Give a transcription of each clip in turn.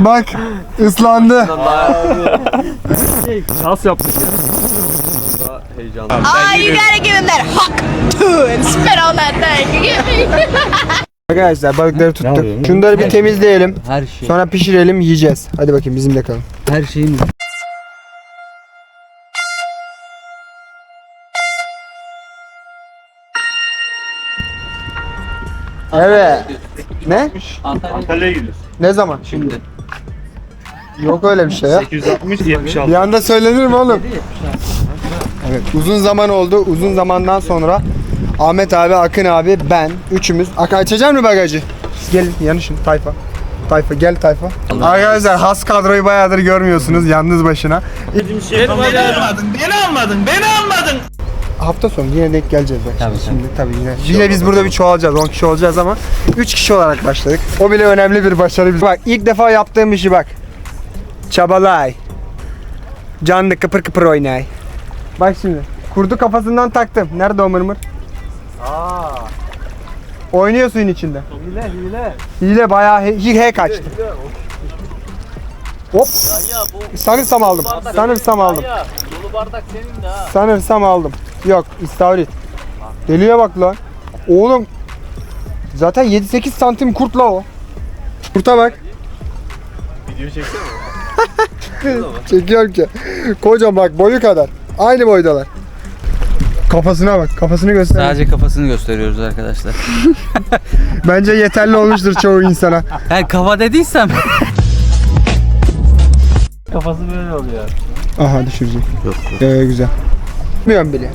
Bak ıslandı. Şans yaptık ya. Heyecanlı. Oh, you gotta give him that hawk too and spit on that thing. You get me? Arkadaşlar balıkları tuttuk. yapıyorsun? Şunları bir temizleyelim. Her şey. Sonra pişirelim yiyeceğiz. Hadi bakayım bizimle kalın. Her şeyin Evet. Ne? Antalya'ya gidiyoruz. Ne zaman? şimdi. Yok öyle bir şey ya. 860 76. Bir anda söylenir mi oğlum? Evet uzun zaman oldu. Uzun zamandan sonra Ahmet abi, Akın abi, ben üçümüz. Akın açacak mı bagajı? Gelin yanışın tayfa. Tayfa gel tayfa. Arkadaşlar has kadroyu bayağıdır görmüyorsunuz yalnız başına. Beni almadın, beni almadın, beni almadın. Hafta sonu yine denk geleceğiz bak. Tabii, şimdi tabii yine. Yine biz burada bir çoğalacağız. 10 kişi olacağız ama 3 kişi olarak başladık. O bile önemli bir başarı. Bak ilk defa yaptığım işi bak. Çabalay. Canlı kıpır kıpır oynay. Bak şimdi. Kurdu kafasından taktım. Nerede o mırmır? Aa. Oynuyor suyun içinde. Hile, hile. Hile bayağı he, he, kaçtı. Hop. Sanırsam aldım. Sanırsam aldım. Dolu bardak senin de ha. Sanırsam aldım. Yok istavrit. Deliye bak lan. Oğlum. Zaten 7-8 santim kurt la o. Kurta bak. Video çeksene. Çekiyorum ki. Kocam bak boyu kadar. Aynı boydalar. Kafasına bak. Kafasını göster. Sadece kafasını gösteriyoruz arkadaşlar. Bence yeterli olmuştur çoğu insana. Yani kafa dediysem. Kafası böyle oluyor. Aha düşürecek. Yok. Ee, güzel. Bilmiyorum bile.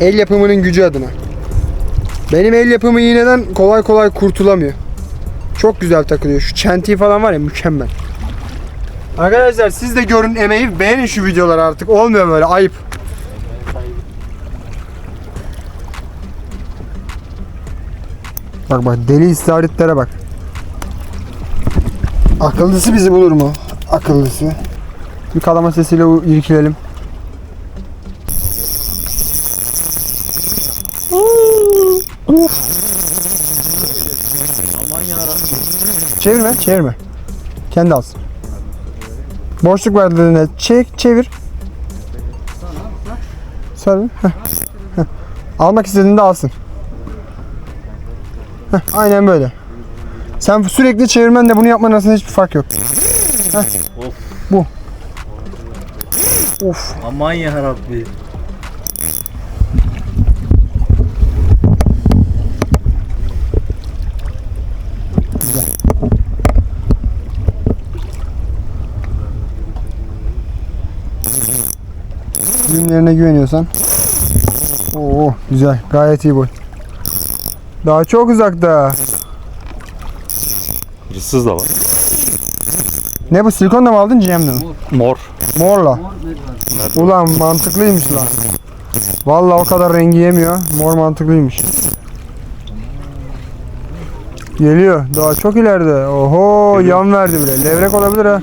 El yapımının gücü adına. Benim el yapımı iğneden kolay kolay kurtulamıyor. Çok güzel takılıyor. Şu çentiği falan var ya mükemmel. Arkadaşlar siz de görün emeği beğenin şu videoları artık. Olmuyor böyle ayıp. Bak bak deli istavritlere bak. Akıllısı bizi bulur mu? Akıllısı. Bir kalama sesiyle irkilelim. Uf. Çevirme, çevirme. Kendi alsın. Boşluk var dediğinde çek, çevir. Heh. Almak istediğinde alsın. Heh, aynen böyle. Sen sürekli çevirmenle bunu yapman arasında hiçbir fark yok. Heh. Bu. Of. Aman ya Rabbi. Bilimlerine güveniyorsan. Oo güzel. Gayet iyi boy. Daha çok uzakta. Hırsız da var. Ne bu silikonla mı aldın GM'den? Mor. Morla. Ulan mantıklıymış lan. Vallahi o kadar rengi yemiyor. Mor mantıklıymış. Geliyor. Daha çok ileride. Oho yan verdi bile. Levrek olabilir ha.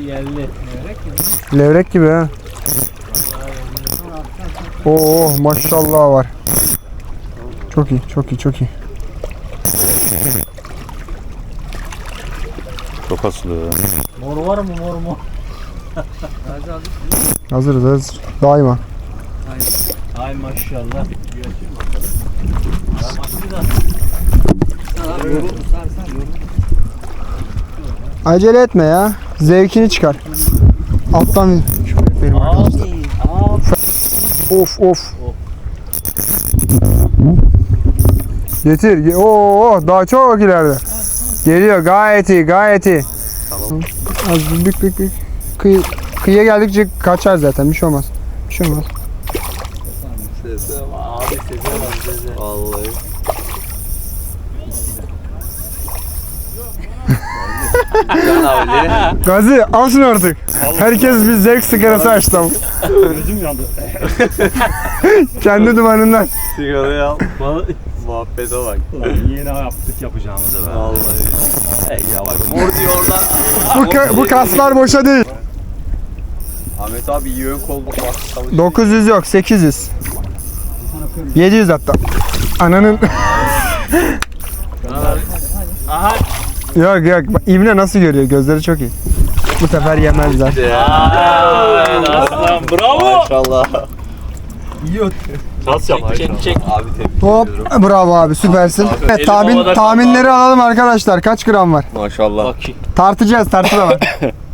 Levrek gibi ha. Oo maşallah var. Çok iyi, çok iyi, çok iyi. Çok asılıyor ya. Mor var mı mor mu? Hazırız, hazır. Daima. Ay maşallah. Acele etme ya. Zevkini çıkar. Alttan benim arkadaşlar. Of of. Getir. ge- Oo daha çok ileride. Geliyor gayet iyi gayet iyi. Az bir bük bük bük. Kıyı, kıyıya geldikçe kaçar zaten bir şey olmaz. Bir şey olmaz. Vallahi. Can. Gazi al şunu artık. Herkes bir zevk sigarası açtı ama. Gözüm yandı. Kendi dumanından. Sigarayı al. Muhabbete bak. Yeni yaptık yapacağımızı be. Vallahi. Ey ya bak. Mor diyor orada. Bu, ka- bu kaslar boşa değil. Ahmet abi yığın kol bak. çalışıyor. 900 yok 800. 700 hatta. Ananın Aha. Yok yok İbne nasıl görüyor gözleri çok iyi. Bu sefer yemezler. Aslan bravo. Maşallah. Çek çek çek. Abi tebrik Hop ediyorum. bravo abi süpersin. Evet, Elim tahmin, havada kaldı tahminleri alalım arkadaşlar. Kaç gram var? Maşallah. Bakayım. Tartacağız tartı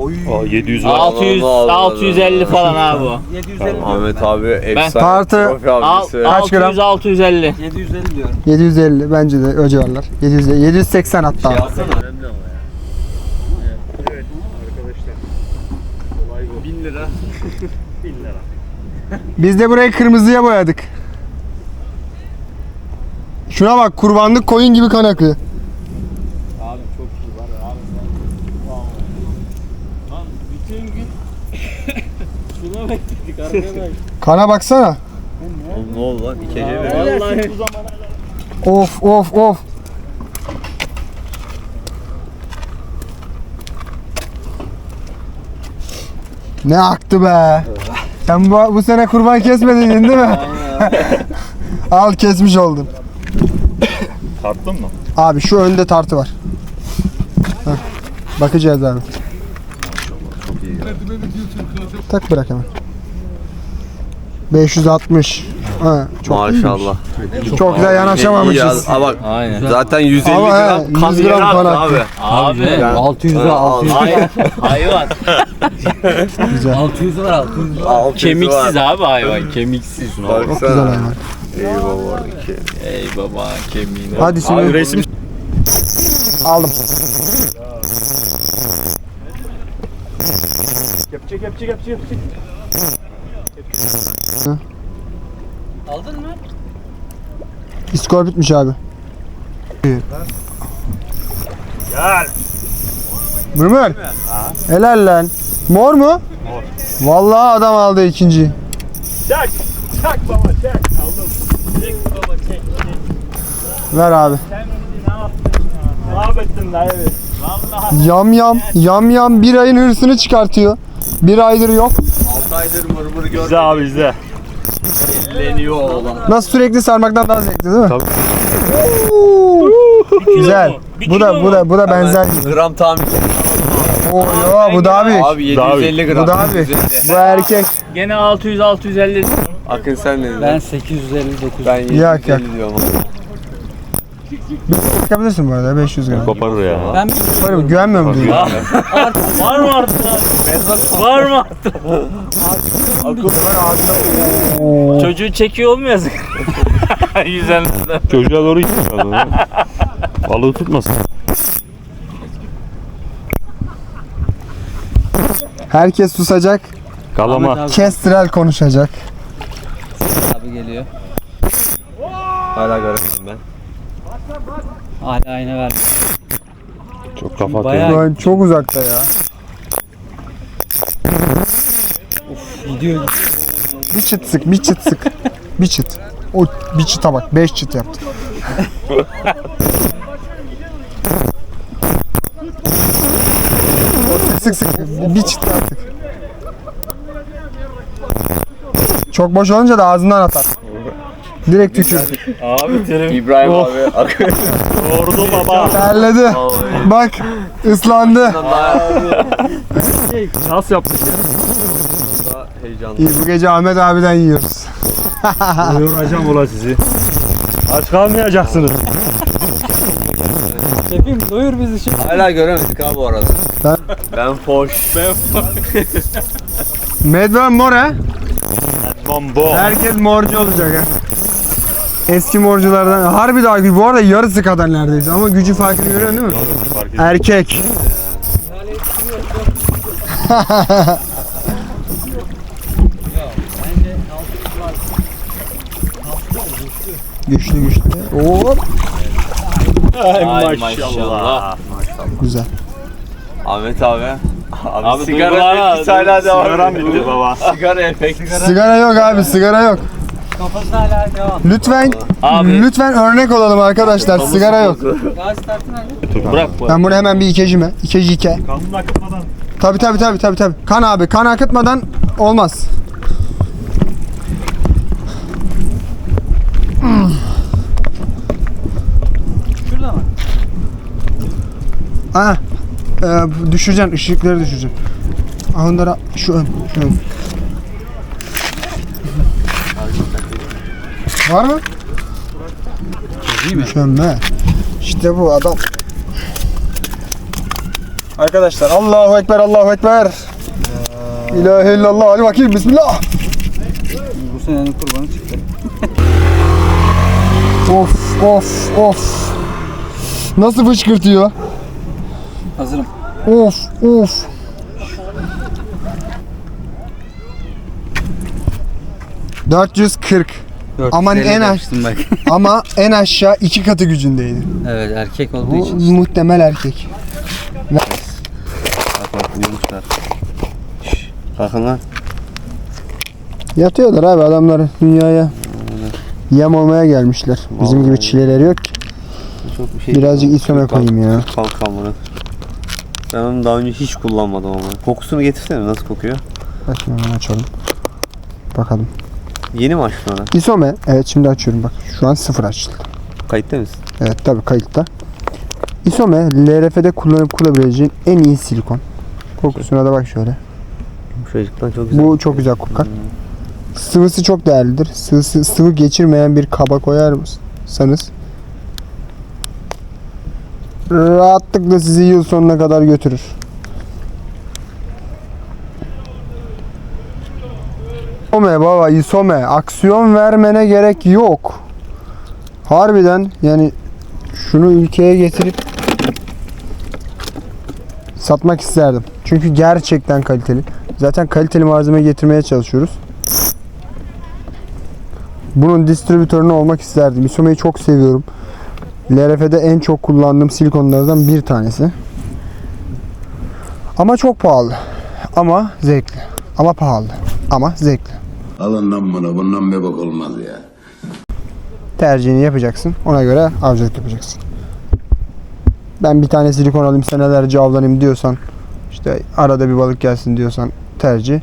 var. 700 var. 600 Allah Allah. 650 falan abi bu. 750 Ahmet abi efsane Tartı- Al. Kaç gram? 600 650. 750 diyorum. 750 bence de o civarlar. 700, 780 hatta. Şey alsana. 1000 lira. Biz de burayı kırmızıya boyadık. Şuna bak kurbanlık koyun gibi kan akıyor. Abi çok iyi var ya abi sen. Lan bütün gün şuna bekledik arkadaş. Kana baksana. Oğlum ne oldu lan? İkece ver. Vallahi bu zamana Of of of. Ne aktı be. Sen bu, bu sene kurban kesmedin değil mi? Al kesmiş oldum. Tarttın mı? Abi şu önde tartı var. Heh, Bakacağız abi. Tak bırak hemen. 560. Ha, çok iyiymiş. Maşallah. Çok güzel yanaşamamışız. Aa bak Aynen. zaten 150 Ama he, gram 100 gram kan aktı. abi. Abi. 600 var 600. Hay- hayvan. Güzel. 600 var 600 var. 600 Kemiksiz var. abi hayvan. Kemiksiz. Çok güzel hayvan. Eyvah oradaki. Ey baba kemiğine. Hadi şimdi Abi resim aldım. yapacak yapacak yapacak yapacak. Aldın mı? İskor bitmiş abi. Gel. Mırmır. Helal lan. Mor mu? Mor. Vallahi adam aldı ikinciyi. Çak. Çak baba çak. Aldım. Çek baba çek. Ver abi. Mahvettin lan evet. Yam yam, yam yam bir ayın hırsını çıkartıyor. Bir aydır yok. 6 aydır mırmır gördüm. Bizde abi bizde. Elleniyor oğlan. Nasıl sürekli sarmaktan daha zevkli değil mi? Tabii. Güzel. Bir Bu da kilo bu da bu da benzer gibi. Gram tahmin. Oo yo bu daha büyük. Abi Daha 750 gram. Bu daha büyük. 750. Bu erkek. Gene 600 650. Akın sen ne dedin? Ben 859. ben Yak, 750 yak. diyorum. Bakabilirsin bu arada 500 gram. Koparır ya. Ben Varım güvenmiyor musun? Var mı artık abi? Var mı artık? Oo. Çocuğu çekiyor olmayasın. Yüzden. Çocuğa doğru gidiyor. Balığı tutmasın. Herkes susacak. Kalama. Kestrel konuşacak. abi geliyor. Hala göremedim ben. Hala ayna ver. Çok kafa atıyor. Bayağı Lan çok uzakta ya. gidiyor. Bir çıt sık, bir çıt sık. Bir çıt. O bir çıta bak, beş çıt yaptı. sık sık bir çıt yaptık. Çok boş olunca da ağzından atar. Direkt tükür. Abi terim. İbrahim abi. Akın. Ordu baba. Terledi. Bak, ıslandı. Nasıl yaptık ya? Heyecanlı. İyi, bu gece Ahmet abiden yiyoruz. Doyuracağım ulan sizi. Aç kalmayacaksınız. Şefim doyur bizi şimdi. Hala göremedik abi bu arada. Ben- Ben foş. Medven mor ha? Bombo. Herkes morcu olacak ha. Eski morculardan. Harbi daha güçlü. Bu arada yarısı kadar neredeyse ama gücü farkını görüyorsun değil mi? Fark. Erkek. güçlü güçlü. Hop. Ay maşallah. Güzel. Ahmet abi. Abi, Abi sigara etkisi hala devam ediyor. bitti baba. Sigara efekti. Sigara yok abi sigara yok. Kafası hala devam. Lütfen Abi. lütfen örnek olalım arkadaşlar. Sigara yok. Gaz startı nerede? Bırak bu. Ben bunu hemen bir ikeci mi? İkeci ike. Kanun akıtmadan. Tabi tabi tabi tabi tabi. Kan abi. Kan akıtmadan olmaz. Şurada mı? Ha. Ee, düşüreceksin, ışıkları düşüreceksin. Onlara şu ön, şu ön. Var mı? Değil mi? Mükemmel. İşte bu adam. Arkadaşlar Allahu Ekber Allahu Ekber. İlahe illallah hadi bakayım bismillah. Bu senenin kurbanı çıktı. Of of of. Nasıl fışkırtıyor? Hazırım. Of of. ...440 Aman 450 en aş- bak. ama en aşağı iki katı gücündeydi. evet erkek olduğu Bu için. muhtemel erkek. Bak bak uyumuşlar. Şşş, Kalkın lan. Yatıyorlar abi adamlar dünyaya yem olmaya gelmişler. Bizim gibi Vallahi. çileleri yok ki. Çok bir şey Birazcık isome koyayım ya. Kalk amına. Ben onu daha önce hiç kullanmadım ama. Kokusunu getirsene nasıl kokuyor? Bakayım hemen açalım. Bakalım. Yeni mi açtın onu? Isome. Evet şimdi açıyorum bak. Şu an sıfır açıldı. Kayıtta mısın? Evet tabi kayıtta. Isome LRF'de kullanıp kullanabileceğin en iyi silikon. Kokusuna da bak şöyle. Yumuşacıktan çok güzel. Bu çok güzel kokar. Sıvısı çok değerlidir. Sıvısı, sıvı geçirmeyen bir kaba koyar mısınız? Rahatlıkla sizi yıl sonuna kadar götürür. Isome baba isome. Aksiyon vermene gerek yok. Harbiden yani şunu ülkeye getirip satmak isterdim. Çünkü gerçekten kaliteli. Zaten kaliteli malzeme getirmeye çalışıyoruz. Bunun distribütörünü olmak isterdim. Isome'yi çok seviyorum. LRF'de en çok kullandığım silikonlardan bir tanesi. Ama çok pahalı. Ama zevkli. Ama pahalı. Ama zevkli. Alın lan. Bundan bir bak olmaz ya. Tercihini yapacaksın. Ona göre avcılık yapacaksın. Ben bir tane silikon alayım senelerce avlanayım diyorsan işte arada bir balık gelsin diyorsan tercih.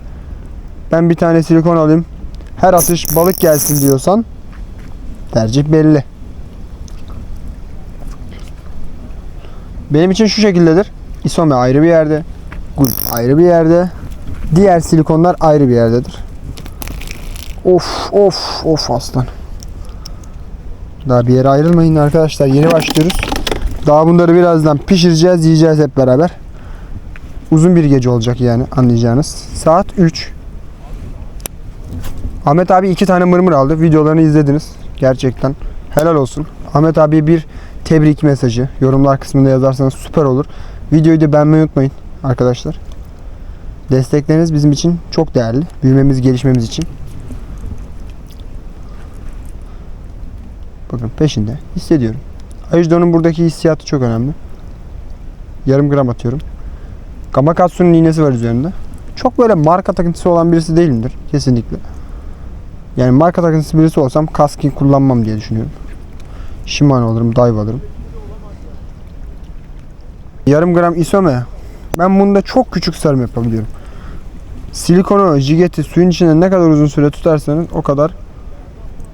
Ben bir tane silikon alayım her atış balık gelsin diyorsan tercih belli. Benim için şu şekildedir. Isome ayrı bir yerde. Gul ayrı bir yerde. Diğer silikonlar ayrı bir yerdedir. Of of of aslan. Daha bir yere ayrılmayın arkadaşlar. Yeni başlıyoruz. Daha bunları birazdan pişireceğiz, yiyeceğiz hep beraber. Uzun bir gece olacak yani anlayacağınız. Saat 3. Ahmet abi iki tane mırmır aldı. Videolarını izlediniz. Gerçekten helal olsun. Ahmet abi bir tebrik mesajı yorumlar kısmında yazarsanız süper olur. Videoyu da beğenmeyi unutmayın arkadaşlar. Destekleriniz bizim için çok değerli. Büyümemiz, gelişmemiz için. Bakın peşinde hissediyorum. Ajdon'un buradaki hissiyatı çok önemli. Yarım gram atıyorum. Gamakatsu'nun iğnesi var üzerinde. Çok böyle marka takıntısı olan birisi değilimdir. Kesinlikle. Yani marka takıntısı birisi olsam Kaskin kullanmam diye düşünüyorum. Shimano alırım, Daiwa alırım. Yarım gram isome. Ben bunda çok küçük sarım yapabiliyorum. Silikonu, jigeti suyun içinde ne kadar uzun süre tutarsanız o kadar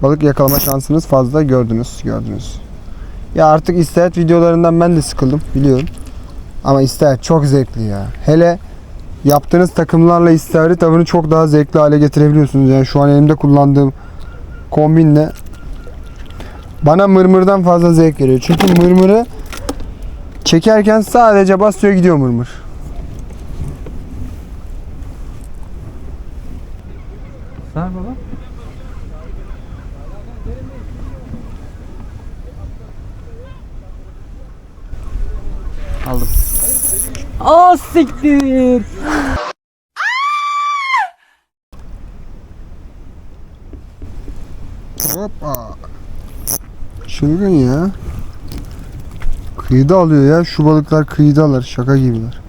balık yakalama şansınız fazla gördünüz gördünüz. Ya artık istahat videolarından ben de sıkıldım biliyorum. Ama istahat çok zevkli ya. Hele yaptığınız takımlarla istahat avını çok daha zevkli hale getirebiliyorsunuz. Yani şu an elimde kullandığım kombinle bana mırmırdan fazla zevk veriyor. Çünkü mırmırı çekerken sadece basıyor gidiyor mırmır. Sar baba. Aldım. Aa siktir. Hoppa. Çılgın ya. Kıyıda alıyor ya. Şu balıklar kıyıdalar. Şaka gibiler.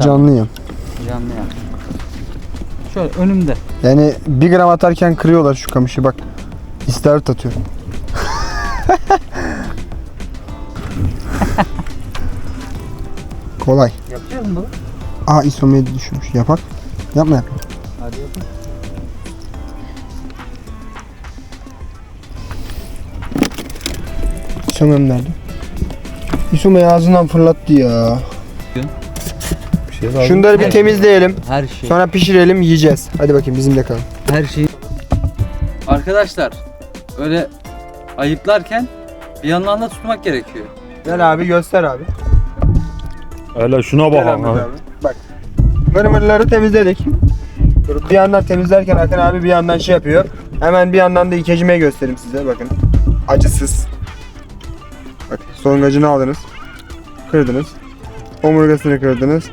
Canlıyım. Canlı ya. Şöyle önümde. Yani bir gram atarken kırıyorlar şu kamışı bak. İstavrit atıyor. Kolay. Yapacağız mı? Aa isomeyi düşmüş. Yapak. Yapma yapma. Hadi yapın. İsomem nerede? İsomeyi ağzından fırlattı ya. Şunları bir temizleyelim. Her şey. Sonra pişirelim yiyeceğiz. Hadi bakayım bizimle kalın. Her şey. Arkadaşlar öyle ayıplarken bir yandan da tutmak gerekiyor. Gel abi göster abi. Hele şuna Gel bak ha. abi. Bak. Mırmırları temizledik. Dur, Bir yandan temizlerken Hakan abi bir yandan şey yapıyor. Hemen bir yandan da ikecimeyi göstereyim size bakın. Acısız. Bak songacını aldınız. Kırdınız. Omurgasını kırdınız.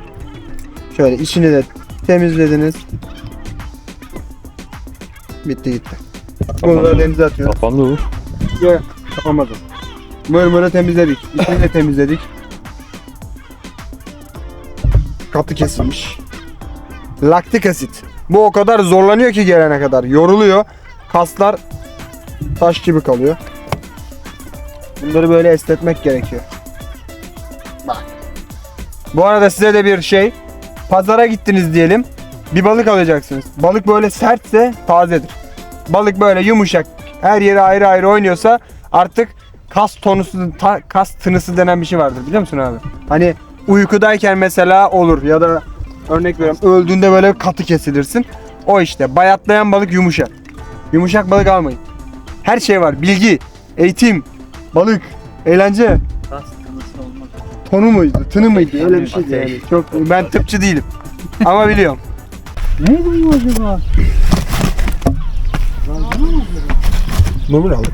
Şöyle içini de temizlediniz. Bitti gitti. Da denize atıyoruz. Kapandı bu. Yok kapamadım. Mırmırı temizledik. İçini de temizledik. Katı kesilmiş. Laktik asit. Bu o kadar zorlanıyor ki gelene kadar. Yoruluyor. Kaslar taş gibi kalıyor. Bunları böyle esnetmek gerekiyor. Bak. Bu arada size de bir şey. Pazara gittiniz diyelim. Bir balık alacaksınız. Balık böyle sertse tazedir. Balık böyle yumuşak her yeri ayrı ayrı oynuyorsa artık kas tonusu, ta- kas tınısı denen bir şey vardır biliyor musun abi? Hani uykudayken mesela olur ya da örnek veriyorum öldüğünde böyle katı kesilirsin. O işte bayatlayan balık yumuşak. Yumuşak balık almayın. Her şey var. Bilgi, eğitim, balık, eğlence. Kas tanısı olmak. Tonu muydu, tını mıydı? Öyle bir şeydi yani. Çok ben tıpçı değilim. Ama biliyorum. Neydi bu acaba? Mumur aldık.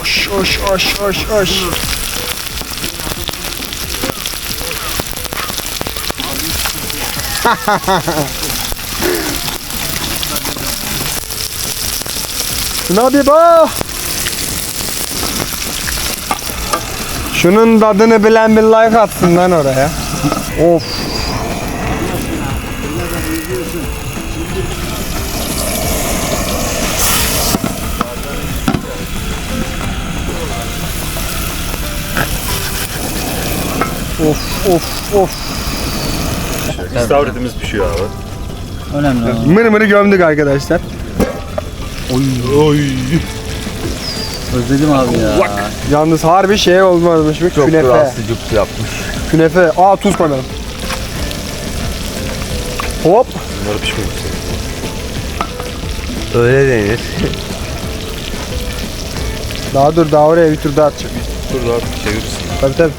Oş oş oş oş oş. Şuna bir bak. Şunun tadını bilen bir like atsın lan oraya. Of. Of of of. İstavritimiz pişiyor abi. Önemli. Mırı mırı gömdük arkadaşlar. Oy. Özledim abi ya. Yalnız harbi şey olmamış bir künefe. Sucuk yapmış. Künefe. Aa tuz koymadım. Hop. Bunları pişmiyor. Öyle denir. Daha dur daha oraya bir tur daha atacağım. Dur rahat çevirirsin. Tabii tabii.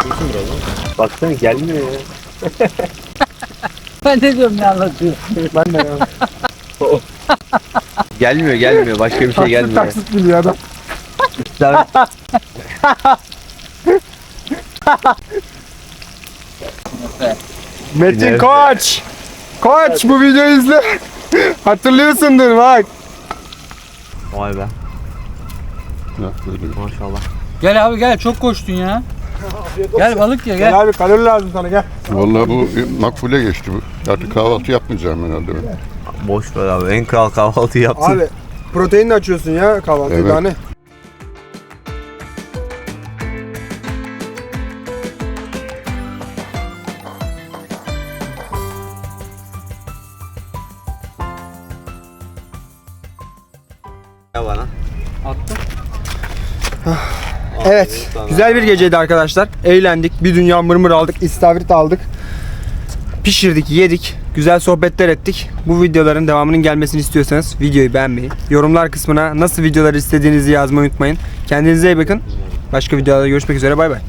Baksana gelmiyor ya. Ben ne diyorum ne anlatıyor? Ben de ya. Gelmiyor gelmiyor. Başka bir şey gelmiyor. Taksit biliyor adam. Metin Künefe. Koç. Koç bu videoyu izle. Hatırlıyorsundur bak. Vay be. Maşallah. Gel abi gel çok koştun ya. Gel balık ya Gel gel. abi kalori lazım sana gel. Vallahi bu makbule geçti bu. Artık kahvaltı yapmayacağım herhalde ben. Boş ver abi. En kral kahvaltı yaptın. Abi protein de açıyorsun ya kahvaltıyı Evet. daha ne? Evet. Güzel bir geceydi arkadaşlar. Eğlendik. Bir dünya mırmır aldık. istavrit aldık. Pişirdik, yedik. Güzel sohbetler ettik. Bu videoların devamının gelmesini istiyorsanız videoyu beğenmeyi, yorumlar kısmına nasıl videolar istediğinizi yazmayı unutmayın. Kendinize iyi bakın. Başka videolarda görüşmek üzere. Bay bay.